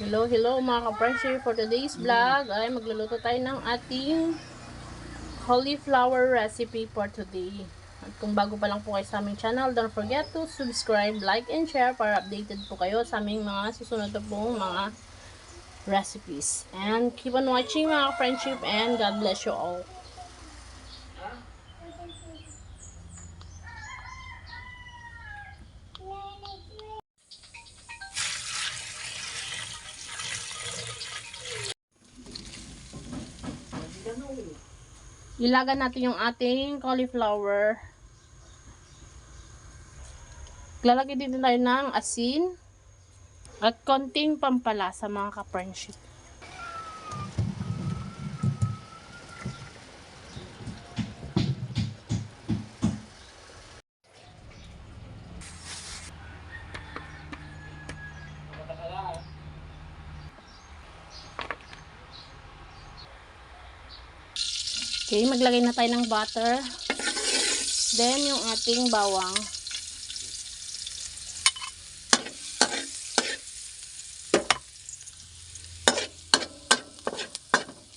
Hello, hello mga ka-friendship. For today's vlog ay magluluto tayo ng ating cauliflower recipe for today. At kung bago pa lang po kayo sa aming channel, don't forget to subscribe, like, and share para updated po kayo sa aming mga susunod na pong mga recipes. And keep on watching mga ka-friendship and God bless you all. Ilagan natin yung ating cauliflower. Lalagay din tayo ng asin at konting pampalasa mga ka-friendship. Okay, maglagay na tayo ng butter. Then, yung ating bawang.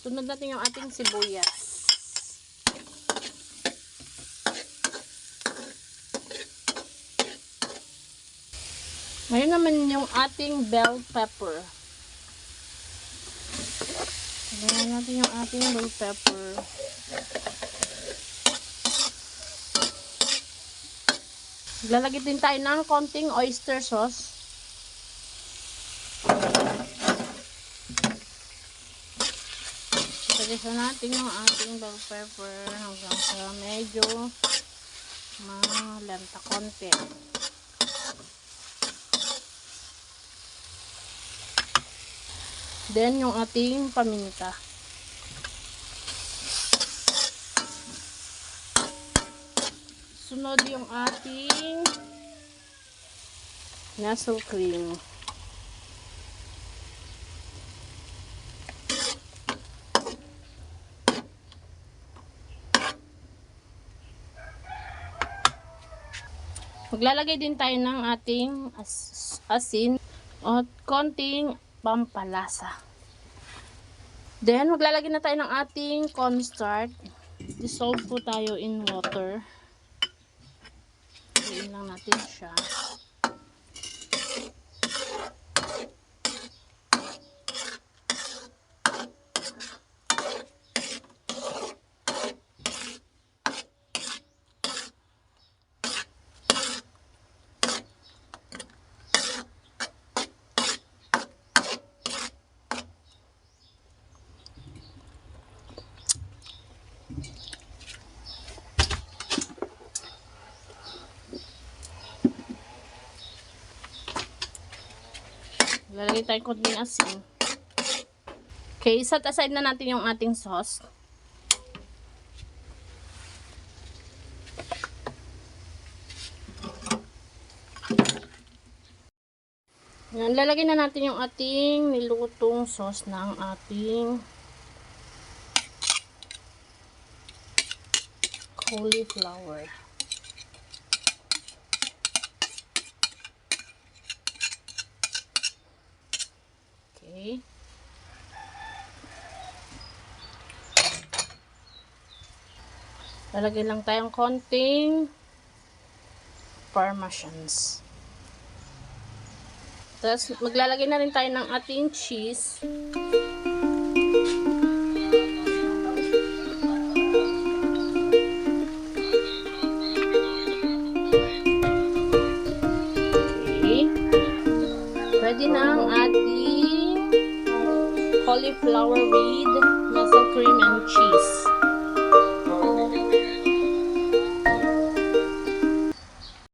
Sunod natin yung ating sibuyas. Ngayon naman yung ating bell pepper. Lagyan natin yung ating bell pepper. Lalagay din tayo ng konting oyster sauce. Pagkisa natin yung ating bell pepper hanggang sa medyo malanta konti. Then, yung ating paminta. Sunod yung ating nasal cream. Maglalagay din tayo ng ating as asin at konting pampalasa. Then, maglalagay na tayo ng ating cornstarch. Dissolve po tayo in water. Haluin lang natin siya. Lalagay tayo konting asin. Okay, set aside na natin yung ating sauce. Yan, lalagay na natin yung ating nilutong sauce ng ating cauliflower. Okay. Lalagay lang tayong konting parmesans. Tapos, maglalagay na rin tayo ng ating cheese. cauliflower wade, nasa cream and cheese.